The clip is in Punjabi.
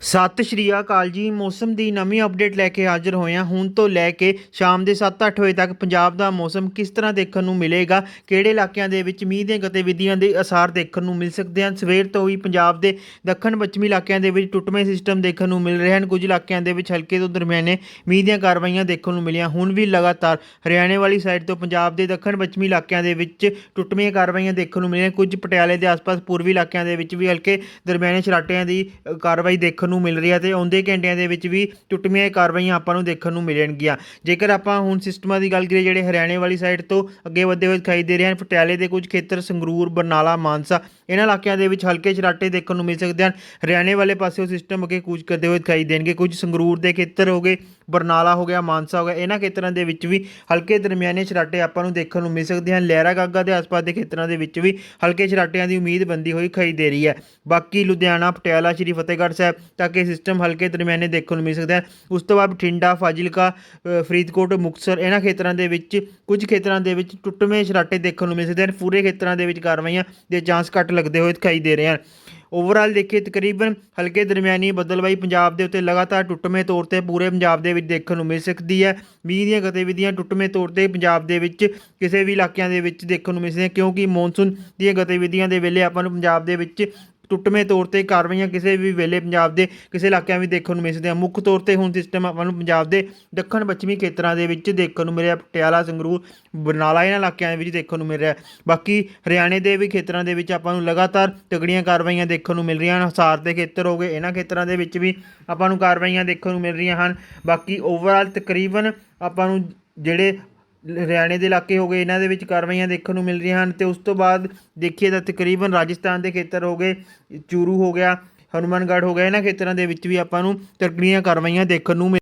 ਸਤਿ ਸ਼੍ਰੀ ਅਕਾਲ ਜੀ। ਮੌਸਮ ਦੀ ਨਵੀਂ ਅਪਡੇਟ ਲੈ ਕੇ ਹਾਜ਼ਰ ਹੋਏ ਹਾਂ ਹੁਣ ਤੋਂ ਲੈ ਕੇ ਸ਼ਾਮ ਦੇ 7-8 ਵਜੇ ਤੱਕ ਪੰਜਾਬ ਦਾ ਮੌਸਮ ਕਿਸ ਤਰ੍ਹਾਂ ਦੇਖਣ ਨੂੰ ਮਿਲੇਗਾ, ਕਿਹੜੇ ਇਲਾਕਿਆਂ ਦੇ ਵਿੱਚ ਮੀਂਹ ਦੀਆਂ ਗਤੀਵਿਧੀਆਂ ਦੇ ਅਸਾਰ ਦੇਖਣ ਨੂੰ ਮਿਲ ਸਕਦੇ ਹਨ, ਸਵੇਰ ਤੋਂ ਹੀ ਪੰਜਾਬ ਦੇ ਦੱਖਣ ਪੱਛਮੀ ਇਲਾਕਿਆਂ ਦੇ ਵਿੱਚ ਟੁੱਟਵੇਂ ਸਿਸਟਮ ਦੇਖਣ ਨੂੰ ਮਿਲ ਰਹੇ ਹਨ, ਕੁਝ ਇਲਾਕਿਆਂ ਦੇ ਵਿੱਚ ਹਲਕੇ ਤੋਂ ਦਰਮਿਆਨੇ ਮੀਂਹ ਦੀਆਂ ਕਾਰਵਾਈਆਂ ਦੇਖਣ ਨੂੰ ਮਿਲੀਆਂ, ਹੁਣ ਵੀ ਲਗਾਤਾਰ ਹਰਿਆਣੇ ਵਾਲੀ ਸਾਈਡ ਤੋਂ ਪੰਜਾਬ ਦੇ ਦੱਖਣ ਪੱਛਮੀ ਇਲਾਕਿਆਂ ਦੇ ਵਿੱਚ ਟੁੱਟਵੀਆਂ ਕਾਰਵਾਈਆਂ ਦੇਖਣ ਨੂੰ ਮਿਲੀਆਂ, ਕੁਝ ਪਟਿਆਲੇ ਦੇ ਆਸ-ਪਾਸ ਪੂਰਬੀ ਇਲਾਕਿਆਂ ਦੇ ਵਿੱਚ ਵੀ ਹਲਕੇ ਦਰਮਿਆਨੇ ਛਰਾਟਿਆਂ ਦੀ ਕਾਰਵਾਈ ਦੇਖਣ ਨੂੰ ਮਿਲ ਰਹੀ ਹੈ ਤੇ ਆਉਂਦੇ ਘੰਟਿਆਂ ਦੇ ਵਿੱਚ ਵੀ ਟੁੱਟਵੀਆਂ ਕਾਰਵਾਈਆਂ ਆਪਾਂ ਨੂੰ ਦੇਖਣ ਨੂੰ ਮਿਲਣਗੀਆਂ। ਜੇਕਰ ਆਪਾਂ ਹੁਣ ਸਿਸਟਮਾਂ ਦੀ ਗੱਲ ਕਰੀਏ, ਜਿਹੜੇ ਹਰਿਆਣੇ ਵਾਲੀ ਸਾਈਡ ਤੋਂ ਅੱਗੇ ਵਧਦੇ ਹੋਏ ਦਿਖਾਈ ਦੇ ਰਹੇ ਹਨ, ਪਟਿਆਲੇ ਦੇ ਕੁਝ ਖੇਤਰ, ਸੰਗਰੂਰ, ਬਰਨਾਲਾ, ਮਾਨਸਾ, ਇਹਨਾਂ ਇਲਾਕਿਆਂ ਦੇ ਵਿੱਚ ਹਲਕੇ ਛਰਾਟੇ ਦੇਖਣ ਨੂੰ ਮਿਲ ਸਕਦੇ ਹਨ। ਹਰਿਆਣੇ ਵਾਲੇ ਪਾਸੇ ਉਹ ਸਿਸਟਮ ਅੱਗੇ ਕੂਚ ਕਰਦੇ ਹੋਏ ਦਿਖਾਈ ਦੇਣਗੇ। ਕੁਝ ਸੰਗਰੂਰ ਦੇ ਖੇਤਰ ਹੋ ਗਏ ਬਰਨਾਲਾ ਹੋ ਗਿਆ, ਮਾਨਸਾ ਹੋ ਗਿਆ, ਇਹਨਾਂ ਖੇਤਰਾਂ ਦੇ ਵਿੱਚ ਵੀ ਹਲਕੇ ਦਰਮਿਆਨੇ ਛਰਾਟੇ ਆਪਾਂ ਨੂੰ ਦੇਖਣ ਨੂੰ ਮਿਲ ਸਕਦੇ ਹਨ। ਲਹਿਰਾ ਗਾਗਾ ਦੇ ਆਸ-ਪਾਸ ਦੇ ਖੇਤਰਾਂ ਦੇ ਵਿੱਚ ਵੀ ਹਲਕੇ ਛਰਾਟਿਆਂ ਦੀ ਉਮੀਦ ਬੰਦੀ ਹੋਈ ਦਿਖਾਈ ਦੇ ਰਹੀ ਹੈ। ਬਾਕੀ ਲੁਧਿਆਣਾ, ਪਟਿਆਲਾ, ਸ਼੍ਰੀ ਫਤਿਹਗੜ੍ਹ ਸਾਹਿਬ ਤੱਕ ਇਹ ਸਿਸਟਮ ਹਲਕੇ ਦਰਮਿਆਨੇ ਦੇਖਣ ਨੂੰ ਮਿਲ ਸਕਦਾ ਹੈ। ਉਸ ਤੋਂ ਬਾਅਦ ਬਠਿੰਡਾ, ਫਾਜ਼ਿਲਕਾ ਫਰੀਦਕੋਟ, ਮੁਕਤਸਰ, ਇਹਨਾਂ ਖੇਤਰਾਂ ਦੇ ਵਿੱਚ ਕੁਝ ਖੇਤਰਾਂ ਦੇ ਵਿੱਚ ਟੁੱਟਵੇਂ ਛਰਾਟੇ ਦੇਖਣ ਨੂੰ ਮਿਲ ਸਕਦੇ ਹਨ। ਪੂਰੇ ਖੇਤਰਾਂ ਦੇ ਵਿੱਚ ਕਾਰਵਾਈਆਂ ਦੇ ਚਾਂਸ ਘੱਟ ਲੱਗਦੇ ਹੋਏ ਦਿਖਾਈ ਦੇ ਰਹੇ ਹਨ। ਓਵਰਆਲ ਦੇਖੀਏ ਤਕਰੀਬਨ ਹਲਕੇ ਦਰਮਿਆਨੀ ਬਦਲਵਾਈ ਪੰਜਾਬ ਦੇ ਉੱਤੇ ਲਗਾਤਾਰ ਟੁੱਟਵੇਂ ਤੌਰ ਤੇ ਪੂਰੇ ਪੰਜਾਬ ਦੇ ਵਿੱਚ ਦੇਖਣ ਨੂੰ ਮਿਲ ਸਕਦੀ ਹੈ। ਮੀਂਹ ਦੀਆਂ ਗਤੀਵਿਧੀਆਂ ਟੁੱਟਵੇਂ ਤੌਰ ਤੇ ਪੰਜਾਬ ਦੇ ਵਿੱਚ ਕਿਸੇ ਵੀ ਇਲਾਕਿਆਂ ਦੇ ਵਿੱਚ ਦੇਖਣ ਨੂੰ ਮਿਲ ਸਕਦੀਆਂ ਕਿਉਂਕਿ ਮੌਨਸੂਨ ਦੀਆਂ ਗਤੀਵਿਧੀਆਂ ਦੇ ਵੇਲੇ ਆਪਾਂ ਨੂੰ ਪੰਜਾਬ ਦੇ ਵਿੱਚ ਟੁੱਟਵੇਂ ਤੌਰ ਤੇ ਕਾਰਵਾਈਆਂ ਕਿਸੇ ਵੀ ਵੇਲੇ ਪੰਜਾਬ ਦੇ ਕਿਸੇ ਇਲਾਕਿਆਂ ਵਿੱਚ ਦੇਖਣ ਨੂੰ ਮਿਲ ਸਕਦੀਆਂ ਮੁੱਖ ਤੌਰ ਤੇ ਹੁਣ ਸਿਸਟਮ ਆਪਾਂ ਨੂੰ ਪੰਜਾਬ ਦੇ ਦੱਖਣ ਪੱਛਮੀ ਖੇਤਰਾਂ ਦੇ ਵਿੱਚ ਦੇਖਣ ਨੂੰ ਮਿਲਿਆ। ਪਟਿਆਲਾ, ਸੰਗਰੂਰ, ਬਰਨਾਲਾ ਇਹਨਾਂ ਇਲਾਕਿਆਂ ਦੇ ਵਿੱਚ ਦੇਖਣ ਨੂੰ ਮਿਲ ਰਿਹਾ ਬਾਕੀ ਹਰਿਆਣੇ ਦੇ ਵੀ ਖੇਤਰਾਂ ਦੇ ਵਿੱਚ ਆਪਾਂ ਨੂੰ ਲਗਾਤਾਰ ਤਗੜੀਆਂ ਕਾਰਵਾਈਆਂ ਦੇਖਣ ਨੂੰ ਮਿਲ ਰਹੀਆਂ ਹਨ। ਹਸਾਰ ਦੇ ਖੇਤਰ ਹੋ ਗਏ, ਇਹਨਾਂ ਖੇਤਰਾਂ ਦੇ ਵਿੱਚ ਵੀ ਆਪਾਂ ਨੂੰ ਕਾਰਵਾਈਆਂ ਦੇਖਣ ਨੂੰ ਮਿਲ ਰਹੀਆਂ ਹਨ। ਬਾਕੀ ਓਵਰਆਲ ਤਕਰੀਬਨ ਆਪਾਂ ਨੂੰ ਜਿਹੜੇ ਹਰਿਆਣੇ ਦੇ ਇਲਾਕੇ ਹੋ ਗਏ, ਇਹਨਾਂ ਦੇ ਵਿੱਚ ਕਾਰਵਾਈਆਂ ਦੇਖਣ ਨੂੰ ਮਿਲ ਰਹੀਆਂ ਹਨ ਤੇ ਉਸ ਤੋਂ ਬਾਅਦ ਦੇਖੀਏ ਤਾਂ ਤਕਰੀਬਨ ਰਾਜਸਥਾਨ ਦੇ ਖੇਤਰ ਹੋ ਗਏ, ਚੂਰੂ ਹੋ ਗਿਆ, ਹਨੂਮਾਨਗੜ੍ਹ ਹੋ ਗਿਆ, ਇਹਨਾਂ ਖੇਤਰਾਂ ਦੇ ਵਿੱਚ ਵੀ ਆਪਾਂ ਨੂੰ ਤਕੜੀਆਂ ਕਾਰਵਾਈਆਂ ਦੇਖਣ ਨੂੰ ਮਿਲ